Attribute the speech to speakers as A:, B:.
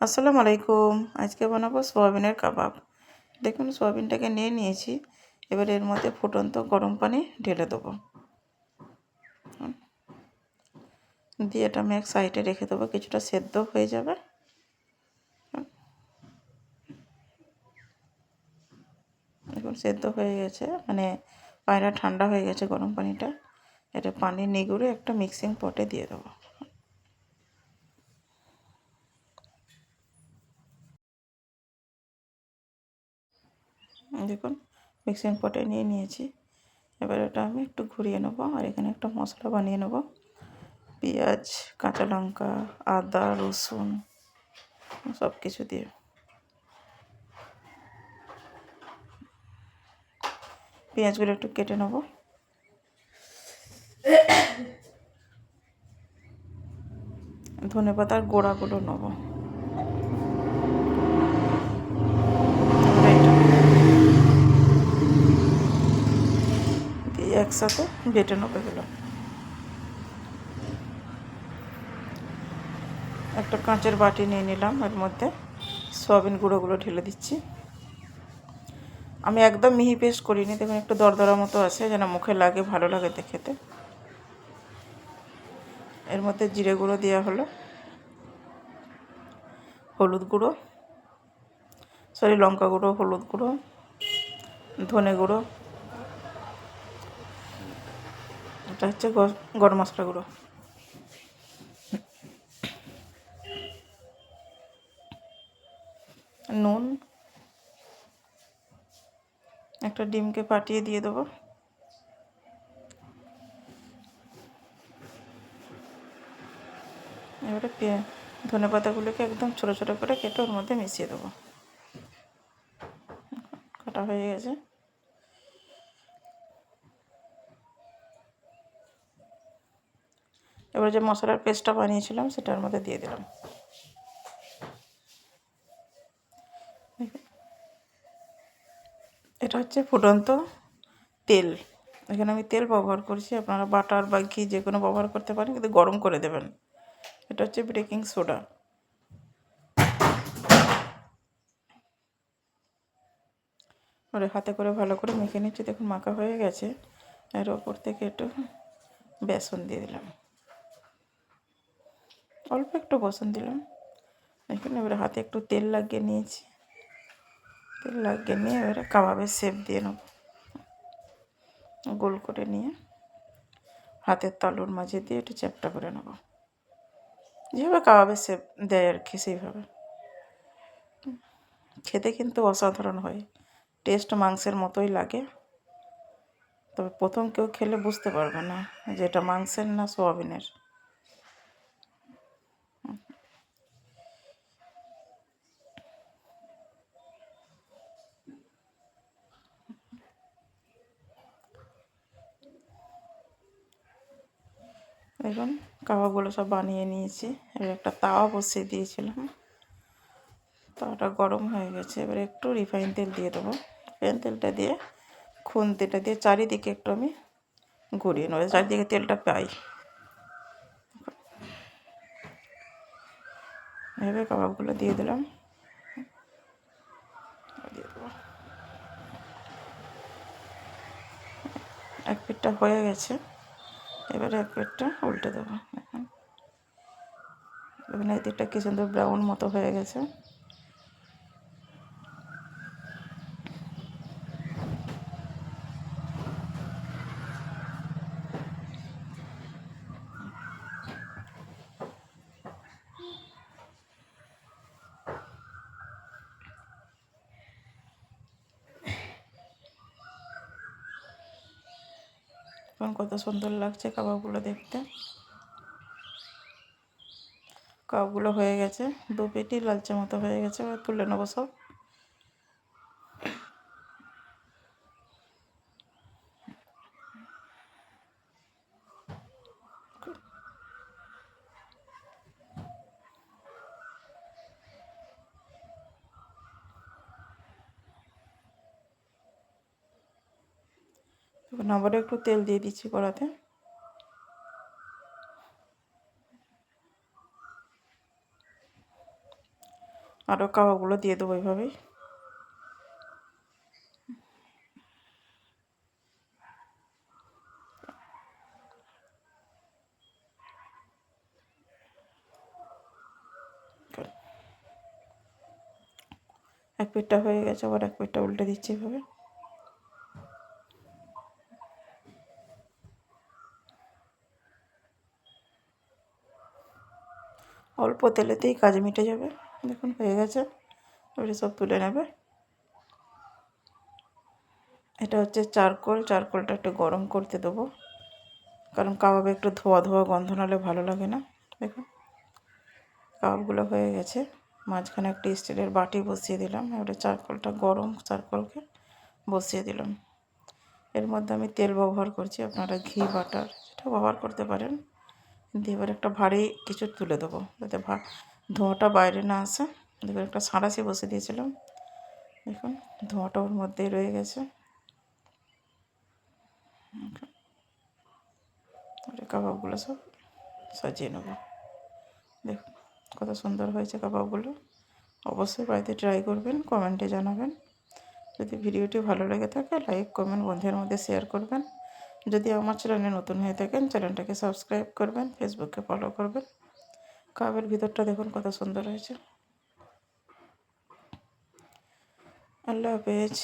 A: আসসালামু আলাইকুম। আজকে বানাবো সোয়াবিনের কাবাব। দেখুন, সোয়াবিনটাকে নিয়ে নিয়েছি। এবার এর মধ্যে ফুটন্ত গরম পানি ঢেলে দেবো। দিয়ে এটা আমি এক সাইডে রেখে দেবো, কিছুটা সেদ্ধ হয়ে যাবে। দেখুন, সেদ্ধ হয়ে গেছে। মানে পায়রা ঠান্ডা হয়ে গেছে গরম পানিটা। এটা পানি নিগুড়ে একটা মিক্সিং পটে দিয়ে দেবো। দেখুন মিক্সিং পটে নিয়ে নিয়েছি। এবার ওটা আমি একটু ঘুরিয়ে নেব আর এখানে একটা মশলা বানিয়ে নেব। পেঁয়াজ, কাঁচা লঙ্কা, আদা, রসুন, সব কিছু দিয়ে। পেঁয়াজগুলো একটু কেটে নেব। ধনে পাতার গোড়াগুলো নেব দিয়ে একসাথে বেটে নেব এগুলো। একটা কাঁচের বাটি নিয়ে নিলাম, এর মধ্যে সয়াবিন গুঁড়োগুলো ঢেলে দিচ্ছি। আমি একদম মিহি পেস্ট করিনি, দেখুন একটু দরদরা মতো আছে, যেন মুখে লাগে, ভালো লাগে দেখেতে এর মধ্যে জিরে গুঁড়ো দেওয়া হলো, হলুদ গুঁড়ো, সরি লঙ্কা গুঁড়ো, হলুদ গুঁড়ো, ধনে গুঁড়ো এটা হচ্ছে গরম মশলা গুঁড়ো। নুন। একটা ডিমকে ফাটিয়ে দিয়ে দেবো। এবারে ধনে পাতাগুলোকে একদম ছোটো ছোটো করে কেটে ওর মধ্যে মিশিয়ে দেবো। কাটা হয়ে গেছে। এবার যে মশলার পেস্টটা বানিয়েছিলাম সেটার মধ্যে দিয়ে দিলাম। এটা হচ্ছে ফুটন্ত তেল। এখানে আমি তেল ব্যবহার করছি, আপনারা বাটার বা ঘি যে কোনো ব্যবহার করতে পারেন, কিন্তু গরম করে দেবেন। এটা হচ্ছে বেকিং সোডা। ওরে, হাতে করে ভালো করে মেখে নিচ্ছি। দেখুন, মাখা হয়ে গেছে। এর ওপর থেকে একটু বেসন দিয়ে দিলাম। অল্প একটু বসন দিলাম। এখানে এবারে হাতে একটু তেল লাগিয়ে নিয়েছি। তেল লাগিয়ে নিয়ে এবারে কাবাবের শেপ দিয়ে নেব। গোল করে নিয়ে হাতের তালুর মাঝে দিয়ে একটু চ্যাপটা করে নেব। যেভাবে কাবাবের শেপ দেয় আর কি, সেইভাবে। খেতে কিন্তু অসাধারণ হয়। টেস্ট মাংসের মতোই লাগে। তবে প্রথম কেউ খেলে বুঝতে পারবে না যে এটা মাংসের না সোয়াবিনের। দেখুন, কাবাবগুলো সব বানিয়ে নিয়েছি। এবার একটা তাওয়া বসিয়ে দিয়েছিলাম। তাওয়াটা গরম হয়ে গেছে। এবার একটু রিফাইন তেল দিয়ে দেবো। রিফাইন তেলটা দিয়ে, খুন্তিটা দিয়ে চারিদিকে একটু আমি ঘুরিয়ে নেব। চারিদিকে তেলটা পাই। এভাবে কাবাবগুলো দিয়ে দিলাম। দিয়ে দেবো। এক পিঠটা হয়ে গেছে। এবারে এক পেটটা উল্টে দেবো এখন এখানে দিকটা কি সুন্দর ব্রাউন মতো হয়ে গেছে। এখন কত সুন্দর লাগছে কাবাবগুলো দেখতে। কাবাবগুলো হয়ে গেছে। দু পেটি লালচে মতো হয়ে গেছে তুলে নেব সব। এখন আবার একটু তেল দিয়ে দিচ্ছি কড়াতে। আরও কাবাবগুলো দিয়ে দেবো এইভাবেই এক পিঠটা হয়ে গেছে, আবার এক পিঠটা উল্টে দিচ্ছি এভাবে। অল্প তেলেতেই কাজ মিটে যাবে। দেখুন, হয়ে গেছে। এবারে সব তুলে নেবে। এটা হচ্ছে চারকোল। চারকোলটা একটু গরম করতে দেবো। কারণ কাবাবে একটু ধোয়া ধোয়া গন্ধ নালে ভালো লাগে না। দেখুন, কাবাবগুলো হয়ে গেছে। মাঝখানে একটা স্টিলের বাটি বসিয়ে দিলাম। এবারে চারকোলটা গরম চারকোলকে বসিয়ে দিলাম। এর মধ্যে আমি তেল ব্যবহার করছি। আপনারা ঘি, বাটার সেটা ব্যবহার করতে পারেন। দিয়ে এবার একটা ভারী কিছু তুলে দেবো যাতে ধোঁয়াটা বাইরে না আসে। দেখুন একটা সাঁড়াশি বসে দিয়েছিলাম। দেখুন, ধোঁয়াটা ওর মধ্যেই রয়ে গেছে। কাবাবগুলো সব সাজিয়ে নেব। দেখুন, কত সুন্দর হয়েছে কাবাবগুলো। অবশ্যই বাড়িতে ট্রাই করবেন কমেন্টে জানাবেন। যদি ভিডিওটি ভালো লেগে থাকে লাইক কমেন্ট বন্ধুদের মধ্যে শেয়ার করবেন। যদি আমার চ্যানেলে নতুন হয়ে থাকেন, চ্যানেলটাকে সাবস্ক্রাইব করবেন, ফেসবুকে ফলো করবেন। কাবের ভিতরটা দেখুন কত সুন্দর হয়েছে। আল্লাহ হাফেজ।